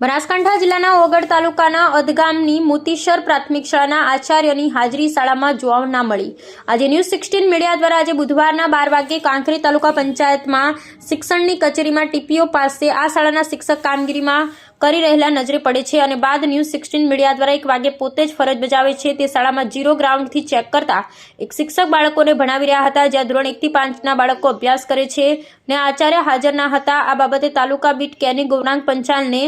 બનાસકાંઠા જિલ્લાના ઓગળ તાલુકાના અધગામની મોતીશર પ્રાથમિક શાળાના આચાર્યની હાજરી શાળામાં જોવા ના મળી. આજે ન્યૂઝ સિક્સટીન મીડિયા દ્વારા આજે બુધવારના બાર વાગ્યે કાંકરી તાલુકા પંચાયતમાં શિક્ષણની કચેરીમાં ટીપીઓ પાસે આ શાળાના શિક્ષક કામગીરીમાં કરી રહેલા નજરે પડે છે અને બાદ ન્યૂઝ સિક્સટીન મીડિયા દ્વારા એક વાગે પોતે જ ફરજ બજાવે છે તે શાળામાં જીરો ગ્રાઉન્ડથી ચેક કરતા એક શિક્ષક બાળકોને ભણાવી રહ્યા હતા જ્યાં ધોરણ એકથી પાંચના બાળકો અભ્યાસ કરે છે ને આચાર્ય હાજર ના હતા. આ બાબતે તાલુકા બીટ કેની ગૌરાંગ પંચાલને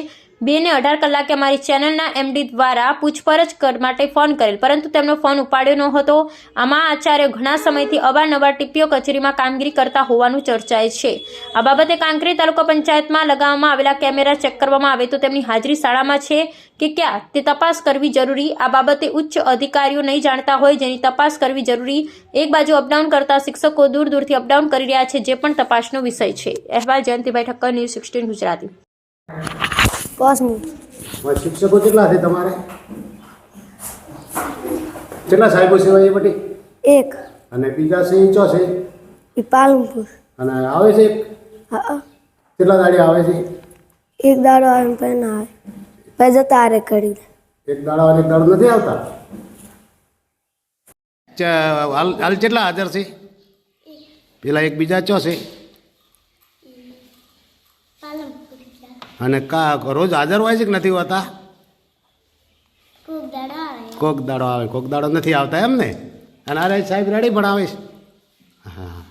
બે ને અઢાર કલાકે અમારી ચેનલના એમડી દ્વારા પૂછપરછ માટે ફોન કરેલ, પરંતુ તેમનો ફોન ઉપાડ્યો ન હતો આમાં આચાર્ય ઘણા સમયથી અવારનવાર ટીપીઓ કચેરીમાં કામગીરી કરતા હોવાનું ચર્ચાય છે. આ બાબતે કાંકરી તાલુકા પંચાયતમાં લગાવવામાં આવેલા કેમેરા ચેક કરવામાં આવે તો તેમની હાજરી શાળામાં છે કે ક્યાં? તે તપાસ કરવી જરૂરી, આ બાબતે ઉચ્ચ અધિકારીઓ નહીં જાણતા હોય જેની તપાસ કરવી જરૂરી. એક બાજુ અપડાઉન કરતા શિક્ષકો દૂર દૂરથી અપડાઉન કરી રહ્યા છે, જે પણ તપાસનો વિષય છે. અહેવાલ જયંતિભાઈ ઠક્કર, ન્યૂઝ સિક્સટીન ગુજરાતી. હવે શિક્ષકો કેટલા છે તમારે? કેટલા સાહેબો સેવા એ બટી એક. અને બીજા છે ઇંચો ચો છે? એ પાલનપુર. અને આવે છે હા. કેટલા દાડે આવે છે? એક દાડો આવે પણ ના આવે. પછી જતા રે કરી એક દાડો અને એક દાડો નથી આવતા? હાલ હાલ કેટલા હાજર છે? પેલા એક બીજા ચો છે? અને કા રોજ હાજર હોય છે કે નથી હોતા? કોક દાડો આવે. કોક દાડો નથી આવતા એમ ને અને અરે સાહેબ રેડી ભણાવીશ હા.